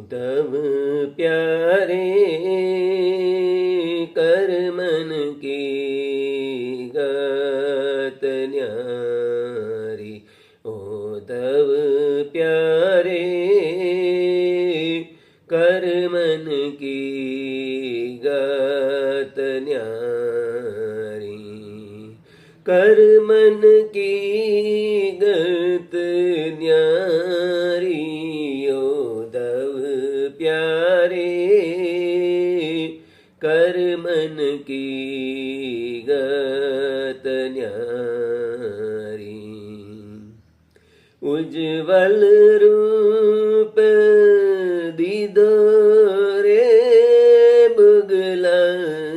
उद्धव प्यारे, कर मन की गत न्यारी। उद्धव प्यारे, कर मन की गत न्यारी। कर मन की गत न्यारी उज्ज्वल रूप दीदो रे बुगलाने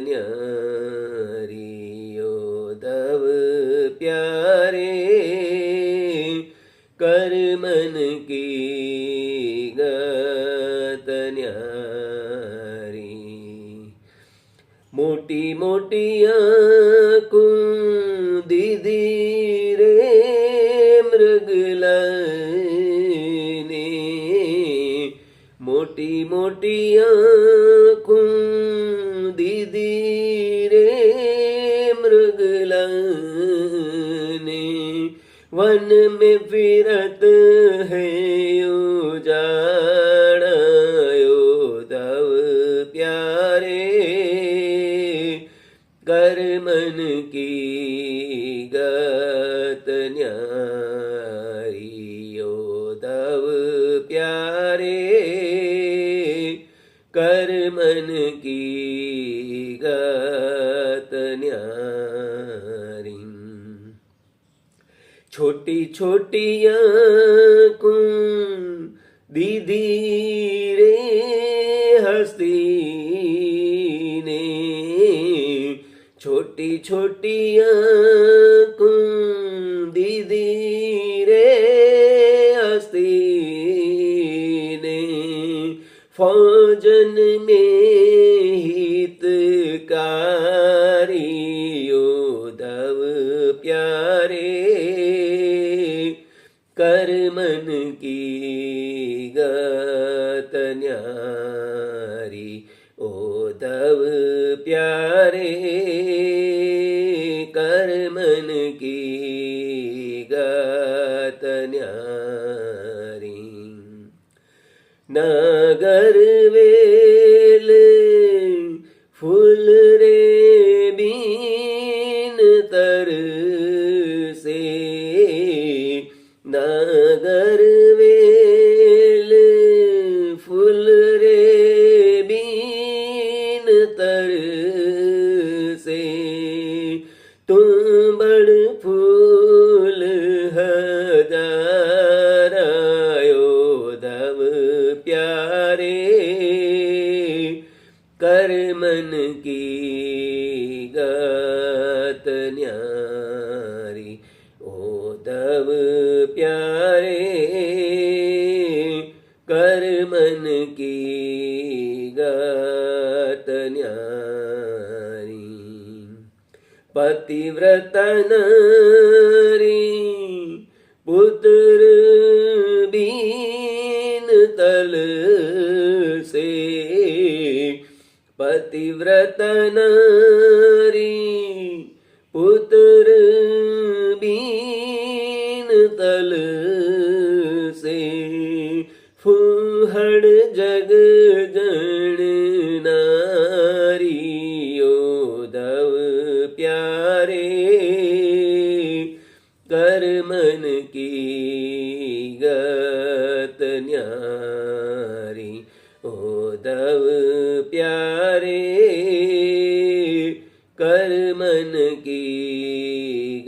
न्यारियो दव प्यारे, कर मन की गत मोटी मोटी आँखों, दीदी रे मृगलाने मोटी मोटी आँखों दीदी रे मृगलाने वन में फिरत है छोटी छोटी दीदी रे हस्ती ने। छोटी छोटी दीदी रे हस्ती ने। फौजन में हितकारियो न्यारी प्यारे कर मन की गत नगर वेल हजारायो दव प्यारे कर मन की गत न्यारी ओ दव प्यारे कर मन की गत न्यारी पतिव्रता नारी पुत्र बीन तल से पतिव्रता नारी पुत्र बीन तल से फूहड़ जग प्यारे कर मन की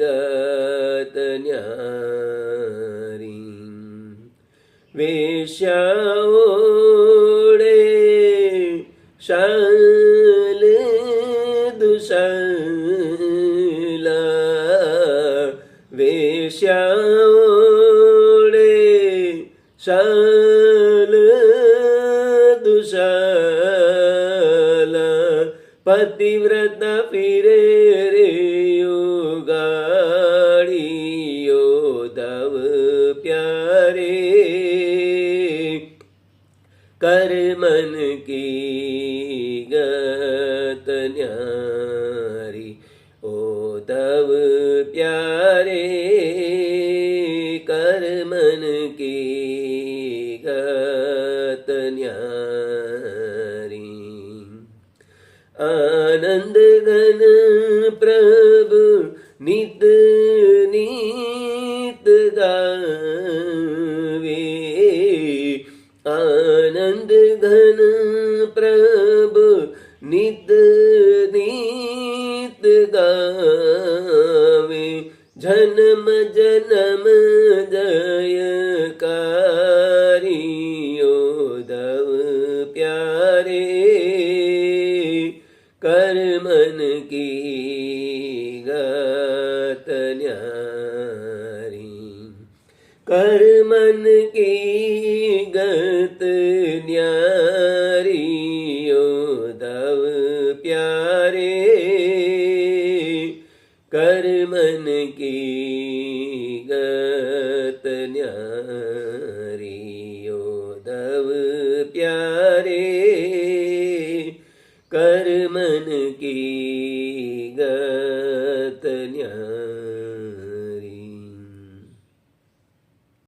गत न्यारी। वेश्या ओढे शाल दुशाला। वेश्याओळे शाल दुशाला। पतिव्रता फिरे रे यो दव प्यारे। कर मन की गत ओ दव प्यारे। कर मन घन प्रभु नित नित गावे आनंद घन प्रभु नित नित गावे जन्म जन्म जयकारियो मन की गत न्यारी। कर मन की गत न्यारी ओ दव प्यारे। कर मन की गत न्यारी ओ दव प्यारे। कर मन की